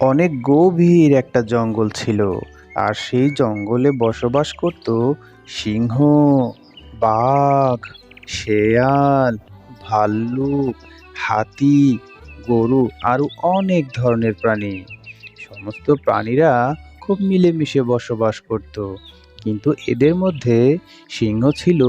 অনেক গভীর একটা জঙ্গল ছিল, আর সেই জঙ্গলে বসবাস করত সিংহ, বাঘ, শেয়াল, ভাল্লুক, হাতি, গরু আরও অনেক ধরনের প্রাণী। সমস্ত প্রাণীরা খুব মিলেমিশে বসবাস করত, কিন্তু এদের মধ্যে সিংহ ছিল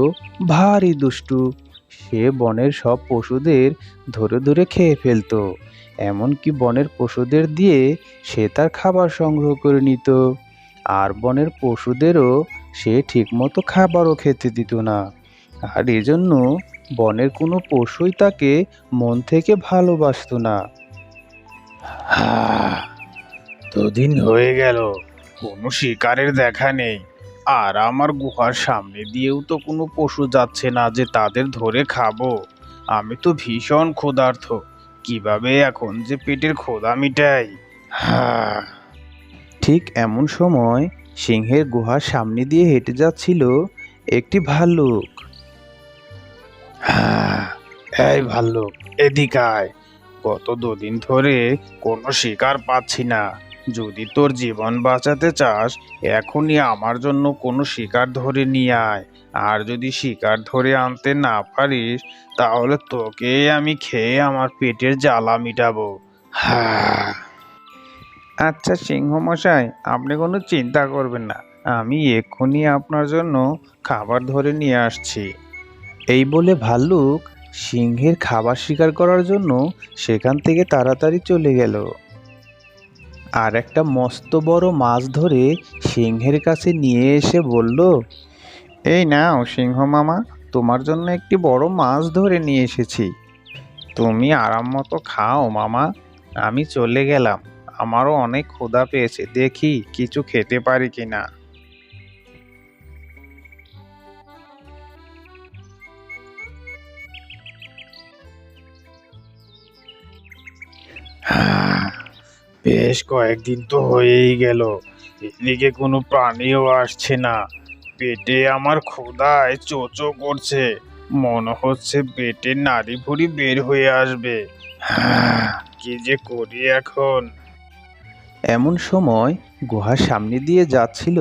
ভারী দুষ্টু। সে বনের সব পশুদের ধরে ধরে খেয়ে ফেলতো। এমনকি বনের পশুদের দিয়ে সে তার খাবার সংগ্রহ করে নিত। আর বনের পশুদেরও সে ঠিকমতো খাবারও খেতে দিত না। আর এজন্য বনের কোনো পশুই তাকে মন থেকে ভালোবাসতো না। দুদিন হয়ে গেল, কোনো শিকারের দেখা নেই। আর আমার গুহার সামনে দিয়েও তো কোনো পশু যাচ্ছে না যে তাদের ধরে খাব। আমি তো ভীষণ ক্ষুধার্ত। কীভাবে এখন যে পেটের খোদা মিটাই ঠিক এমন সময় সিংহের গুহার সামনে দিয়ে হেঁটে যাচ্ছিল একটি ভাল্লুক। এই ভাল্লুক, এদিকে আয়। গত দুদিন ধরে কোনো শিকার পাচ্ছি না। যদি তোর জীবন বাঁচাতে চাস, এখনই আমার জন্য কোনো শিকার ধরে নিয়ে আয়। আর যদি শিকার ধরে আনতে না পারিস, তাহলে তোকে আমি খেয়ে আমার পেটের জ্বালা মিটাবো। হ্যাঁ। আচ্ছা সিংহ মশাই আপনি কোনো চিন্তা করবেন না। আমি এক্ষুনি আপনার জন্য খাবার ধরে নিয়ে আসছি। এই বলে ভাল্লুক সিংহের খাবার শিকার করার জন্য সেখান থেকে তাড়াতাড়ি চলে গেল। আর একটা মস্ত বড় মাছ ধরে সিংহের কাছে নিয়ে এসে বলল এই নাও, সিংহ মামা, তোমার জন্য একটি বড় মাছ ধরে নিয়ে এসেছি। তুমি আরাম মতো খাও মামা। আমি চলে গেলাম। আমারও অনেক ক্ষুধা পেয়েছে। দেখি কিছু খেতে পারি কিনা। বেশ কয়েকদিন তো হয়েই গেল। এদিকে কোনো প্রাণীও আসছে না। পেটে আমার ক্ষুধায় চোচো করছে। মনে হচ্ছে পেটে নাড়ি ভুড়ি বের হয়ে আসবে। কি যে করি এখন? এমন সময় গুহার সামনে দিয়ে যাচ্ছিল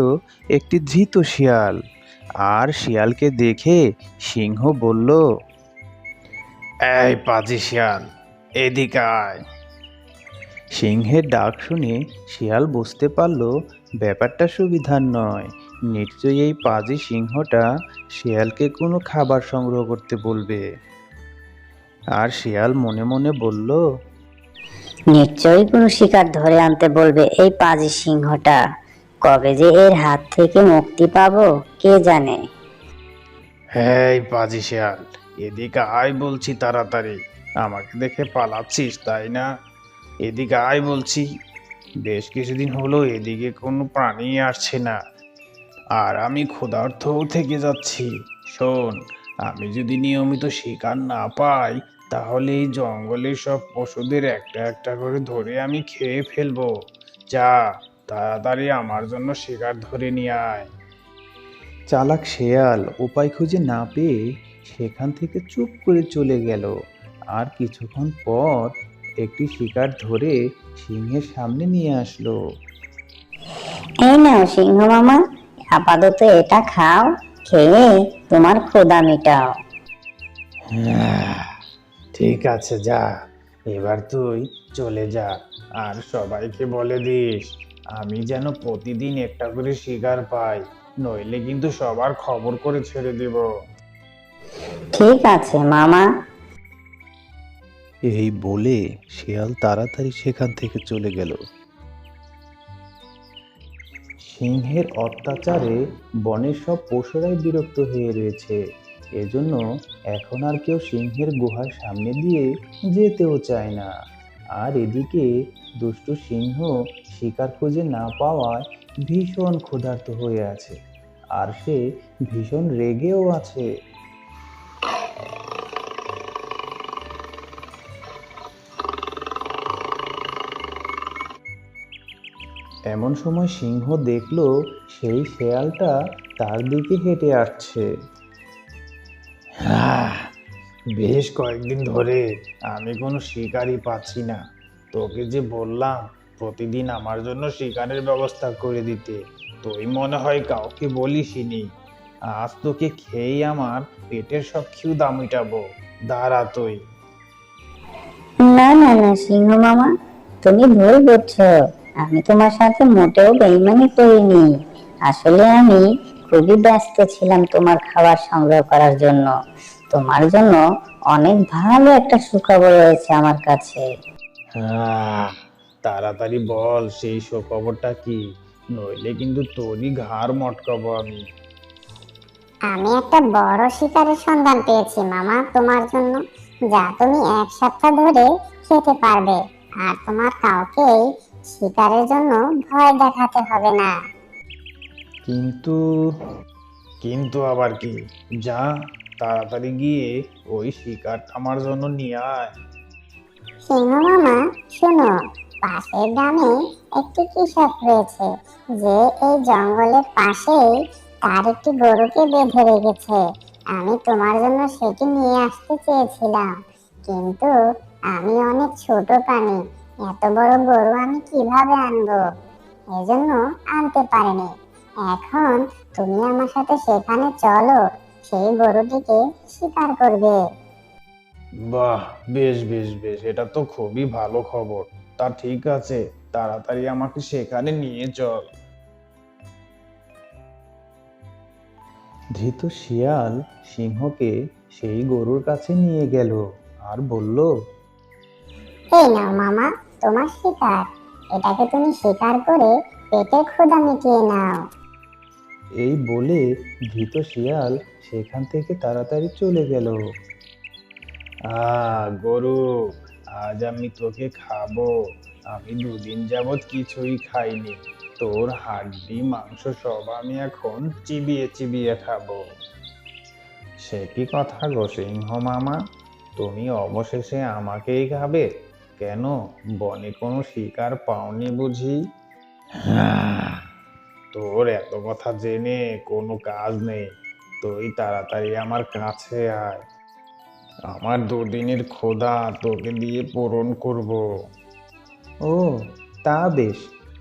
একটি ধৃত শিয়াল। আর শিয়ালকে দেখে সিংহ বলল এই পাজি শিয়াল এদিকে আয়। সিংহের ডাক শুনে শিয়াল বুঝতে পারল ব্যাপারটা সুবিধার নয়। নিশ্চয়ই এই পাজি সিংহটা শিয়ালকে কোনো খাবার সংগ্রহ করতে বলবে। আর শিয়াল মনে মনে বলল নিশ্চয়ই কোনো শিকার ধরে আনতে বলবে এই পাজি সিংহটা। কবে যে এর হাত থেকে মুক্তি পাবো কে জানে? এই পাজি শিয়াল এদিকে আয় বলছি তাড়াতাড়ি। আমাকে দেখে পালাচ্ছিস তাই না? এদিকে আয় বলছি। বেশ কিছুদিন হলো এদিকে কোনো প্রাণী আসছে না। আর আমি ক্ষুধার্থও থেকে যাচ্ছি। শোন আমি যদি নিয়মিত শিকার না পাই তাহলে এই জঙ্গলের সব পশুদের একটা একটা করে ধরে আমি খেয়ে ফেলব। যা তাড়াতাড়ি আমার জন্য শিকার ধরে নিয়ে আয়। চালাক শেয়াল উপায় খুঁজে না পেয়ে সেখান থেকে চুপ করে চলে গেল। আর কিছুক্ষণ পর একটি শিকার ধরে সিংহের সামনে নিয়ে আসলো। এই নাও সিংহ মামা আপাতত এটা খাও খেয়ে তোমার ক্ষুধা মিটাও। হ্যাঁ, ঠিক আছে যা। এবার তুই চলে যা আর সবাইকে বলে দিস আমি যেন প্রতিদিন একটা করে শিকার পাই নইলে কিন্তু সবার খবর করে ছেড়ে দেব। ঠিক আছে মামা। এই বলে শিয়াল তাড়াতাড়ি সেখান থেকে চলে গেল। সিংহের অত্যাচারে বনের সব পশুরাই বিরক্ত হয়ে রয়েছে। এজন্য এখন আর কেউ সিংহের গুহার সামনে দিয়ে যেতেও চায় না। আর এদিকে দুষ্টু সিংহ শিকার খুঁজে না পাওয়ায় ভীষণ ক্ষুধার্ত হয়ে আছে। আর সে ভীষণ রেগেও আছে। এমন সময় সিংহ দেখল সেই শেয়ালটা তার দিকে হেঁটে আসছে। বেশ কয়েকদিন ধরে আমি কোনো শিকারই পাচ্ছি না। তোকে যে বললাম প্রতিদিন আমার জন্য শিকারের ব্যবস্থা করে দিতে। তুই মনে হয় কাউকে বলিসনি। আজ তোকে খেয়েই আমার পেটের সব ক্ষুদা মিটাবো। দাঁড়া তুই। না না না সিংহ মামা তুমি ভুল বুঝছ। আমি তোমার সাথে মোটেও বেইমানি করিনি। আসলে আমি খুবই ব্যস্ত ছিলাম তোমার খাবার সংগ্রহ করার জন্য। তোমার জন্য অনেক ভালো একটা সুখবর রয়েছে আমার কাছে। আহ, তাড়াতাড়ি বল সেই সুখবরটা কি? নইলে কিন্তু তোরই ঘাড় মটকাবো আমি। আমি একটা বড় শিকারের সন্ধান পেয়েছি মামা। তোমার জন্য যা তুমি এক সপ্তাহ ধরে খেতে পারবে আর তোমার কাউকেই শিকারের জন্য ভয় দেখাতে হবে না। কিন্তু কিন্তু আবার কি? যা তাড়াতাড়ি গিয়ে ওই শিকার আমার জন্য নিয়ে আয়। সিংহ মামা শোনো পাশের গ্রামে একটি কৃষক রয়েছে যে এই জঙ্গলের পাশেই তার একটি গরুকে বেঁধে রেখেছে। আমি তোমার জন্য সেটি নিয়ে আসতে চেয়েছিলাম কিন্তু আমি অনেক ছোট প্রাণী এত বড় গরু আমি কীভাবে আনব? এজন্য আনতে পারিনি। এখন তুমি আমার সাথে সেখানে চলো সেই গরুটিকে শিকার করবে। বাহ বেশ বেশ বেশ। এটা তো খুবই ভালো খবর। তা ঠিক আছে তাড়াতাড়ি আমাকে সেখানে নিয়ে চল। ধৃত শিয়াল সিংহকে সেই গরুর কাছে নিয়ে গেল আর বলল এই নাও মামা তোমার শিকার। এটাকে তুমি শিকার করে পেটের ক্ষুধা মিটিয়ে নাও। এই বলে ভীত শিয়াল সেখান থেকে তাড়াতাড়ি চলে গেল। আ, গরু, আজ আমি তোকে খাব। আমি দুদিন যাবৎ কিছুই খাইনি। তোর হাড্ডি, মাংস সব আমি এখন চিবিয়ে চিবিয়ে খাব। সে কি কথা গো সিংহ মামা? তুমি অবশেষে আমাকেই খাবে? কেন? বনে কোনো শিকার পাওনি বুঝি? হ্যাঁ। তোর এত কথা জেনে কোনো কাজ নেই। তুই তাড়াতাড়ি আমার কাছে আয়। আমার দুদিনের খোদা তোকে দিয়ে পূরণ করব। ও তা বেশ।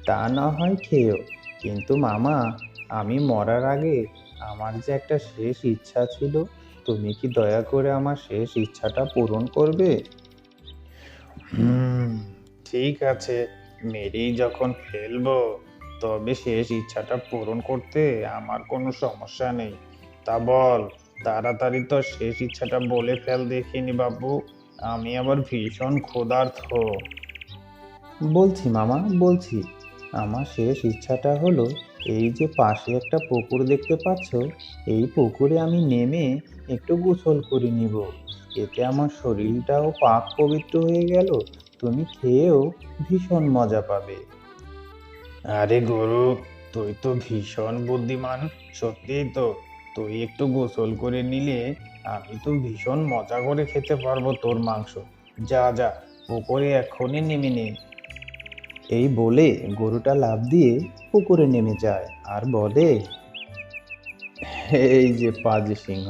তা না হয় খেয়েও। কিন্তু মামা আমি মরার আগে আমার যে একটা শেষ ইচ্ছা ছিল তুমি কি দয়া করে আমার শেষ ইচ্ছাটা পূরণ করবে? হুম। ঠিক আছে মেরেই যখন ফেলব তবে শেষ ইচ্ছাটা পূরণ করতে আমার কোনো সমস্যা নেই। তা বল তাড়াতাড়ি তো শেষ ইচ্ছাটা বলে ফেল দেখিনি বাবু আমি আবার ভীষণ ক্ষুধার্ত। বলছি মামা বলছি আমার শেষ ইচ্ছাটা হলো এই যে পাশে একটা পুকুর দেখতে পাচ্ছ এই পুকুরে আমি নেমে একটু গোসল করে নিব। এতে আমার শরীরটাও পাক পবিত্র হয়ে গেল, তুমি খেয়েও ভীষণ মজা পাবে। আরে গরু, তুই তো ভীষণ বুদ্ধিমান, সত্যিই তো। তুই একটু গোসল করে নিলে আমি তো ভীষণ মজা করে খেতে পারব তোর মাংস। যা যা, পুকুরে এখনই নেমে নে। এই বলে গরুটা লাফ দিয়ে পুকুরে নেমে যায়, আর বলে, এই যে পাজি সিংহ,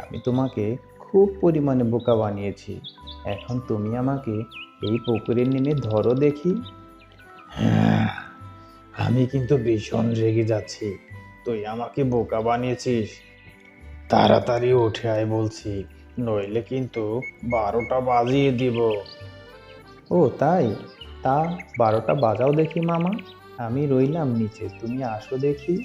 আমি তোমাকে খুব পরিমাণে বোকা বানিয়েছি। এখন তুমি আমাকে এই পুকুরে নেমে ধরো দেখি। হ্যাঁ আমি কিন্তু ভীষণ রেগে যাচ্ছি। তুই আমাকে বোকা বানিয়েছিস। তাড়াতাড়ি উঠে আয় বলছি, নইলে কিন্তু বারোটা বাজিয়ে দিব। ও, তাই? তা বারোটা বাজাও দেখি মামা। আমি রইলাম নিচে, তুমি আসো দেখি।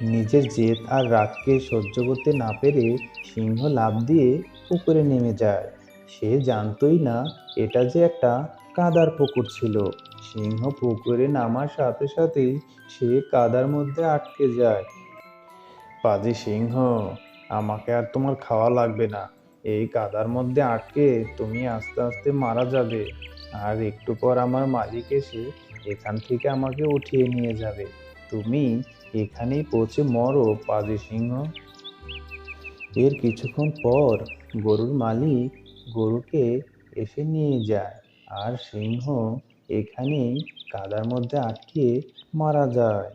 নিজের জেদ আর রাগকে সহ্য করতে না পেরে সিংহ লাফ দিয়ে পুকুরে নেমে যায়। সে জানতই না এটা যে একটা কাদার পুকুর ছিল। সিংহ পুকুরে নামার সাথে সাথেই সে কাদার মধ্যে আটকে যায়। পাজি সিংহ, আমাকে আর তোমার খাওয়া লাগবে না। এই কাদার মধ্যে আটকে তুমি আস্তে আস্তে মারা যাবে। আর একটু পর আমার মালিক এসে এখান থেকে আমাকে উঠিয়ে নিয়ে যাবে। তুমি এখানেই পৌঁছে মরো, পাজি সিংহ। এর কিছুক্ষণ পর গরুর মালিক গরুকে এসে নিয়ে যায় আর সিংহ এখানেই কাদার মধ্যে আটকে মারা যায়।